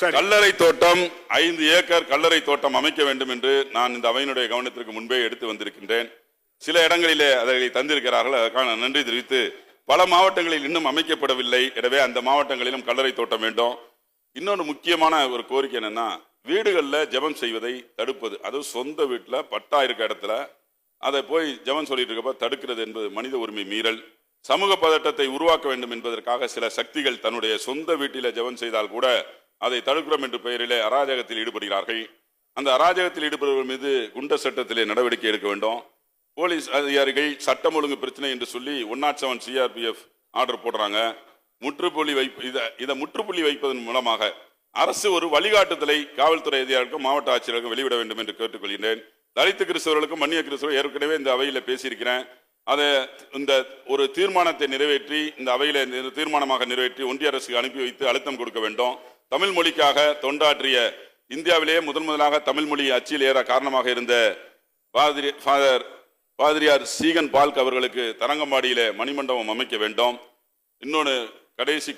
சரி. கல்லறை தோட்டம் ஐந்து ஏக்கர் கல்லறை தோட்டம் அமைக்க வேண்டும் என்று நான் இந்த அவையினுடைய கவனத்திற்கு முன்பே எடுத்து வந்திருக்கின்றேன். சில இடங்களிலே அதை தந்திருக்கிறார்கள். அதற்கான நன்றி தெரிவித்து பல மாவட்டங்களில் இன்னும் அமைக்கப்படவில்லை. எனவே அந்த மாவட்டங்களிலும் கல்லறை தோட்டம் வேண்டும். இன்னொன்று முக்கியமான ஒரு கோரிக்கை என்னன்னா வீடுகளில் ஜெபம் செய்வதை தடுப்பது. அதுவும் சொந்த வீட்டில் பட்டா இருக்க இடத்துல. அதை போய் ஜெபம் சொல்லிட்டு இருக்கப்ப தடுக்கிறது என்பது மனித உரிமை மீறல். சமூக பதட்டத்தை உருவாக்க வேண்டும் என்பதற்காக சில சக்திகள் தன்னுடைய சொந்த வீட்டில ஜெபம் செய்தால் கூட அதை தடுக்கிறோம் என்ற பெயரிலே அராஜகத்தில் ஈடுபடுகிறார்கள். அந்த அராஜகத்தில் ஈடுபடுவர்கள் மீது குண்டர் சட்டத்திலே நடவடிக்கை எடுக்க வேண்டும். போலீஸ் அதிகாரிகள் சட்டம் ஒழுங்கு பிரச்சனை என்று சொல்லி one nought seven CRPF order போடுறாங்க. முற்றுப்புள்ளி வைப்பு இதை இதை முற்றுப்புள்ளி வைப்பதன் மூலமாக அரசு ஒரு வழிகாட்டுதலை காவல்துறை அதிகாரிகளுக்கும் மாவட்ட ஆட்சியர்களுக்கும் வெளியிட வேண்டும் என்று கேட்டுக்கொள்கிறேன் தலித்து கிறிஸ்தவர்களுக்கும் மன்னிய கிறிஸ்தவர் ஏற்கனவே இந்த அவையில் பேசியிருக்கிறேன். அதை இந்த ஒரு தீர்மானத்தை நிறைவேற்றி இந்த அவையில் தீர்மானமாக நிறைவேற்றி ஒன்றிய அரசுக்கு அனுப்பி வைத்து அழுத்தம் கொடுக்க வேண்டும். தமிழ் மொழிக்காக தொண்டாற்றிய இந்தியாவிலேயே முதன் முதலாக தமிழ் மொழி அச்சில் ஏற காரணமாக இருந்த பாதிரி ஃபாதர் பாதிரியார் சீகன் பால்க் அவர்களுக்கு தரங்கம்பாடியில மணிமண்டபம் அமைக்க வேண்டும். இன்னொன்று கடைசி